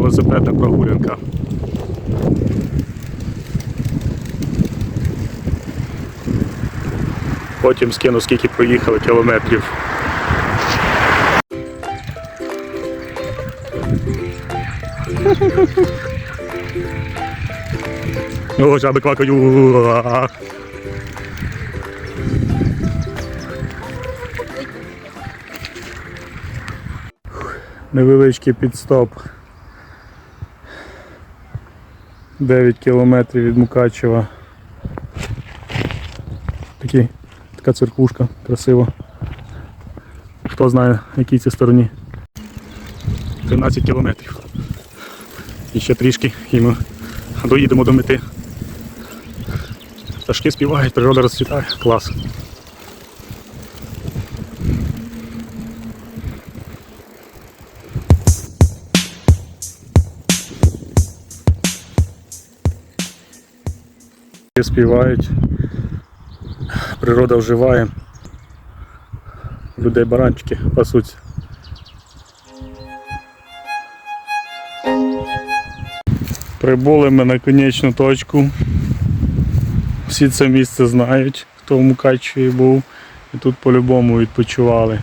велосипедна прогулянка. Потім скину, скільки проїхали кілометрів. О, жаби квакаю. Невеличкий підстоп. 9 кілометрів від Мукачева. Такі, така церквушка красива. Хто знає, якій це стороні. 13 кілометрів. І ще трішки і ми доїдемо до мети. Пташки співають, природа розцвітає. Клас. Співають, природа вживає, людей баранчики пасуться. Прибули ми на конечну точку. Всі це місце знають, хто в Мукачеві був і тут по-любому відпочивали.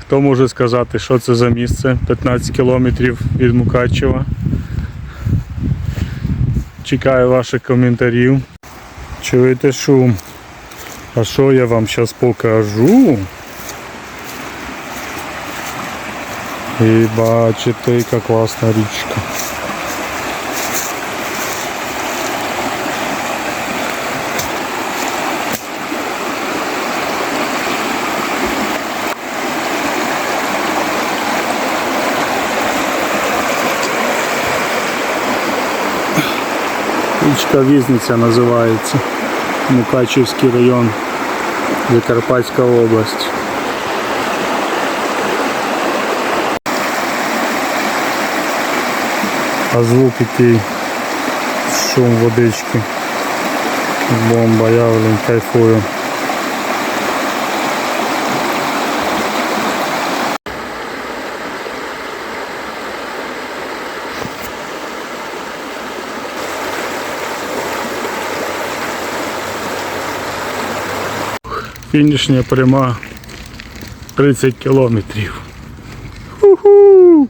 Хто може сказати, що це за місце? 15 кілометрів від Мукачева. Чекаю ваших коментарів. Чуєте шум? А що я вам зараз покажу? І бачите, яка класна річка. Річка Візниця називається. Мукачівський район, Закарпатська область. А звук який шум водички. Бомба, я блин, кайфую. Фінішня пряма 30 кілометрів. Ху-ху!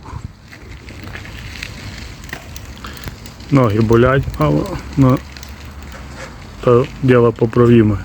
Ноги болять мало, ну, то діло поправіме.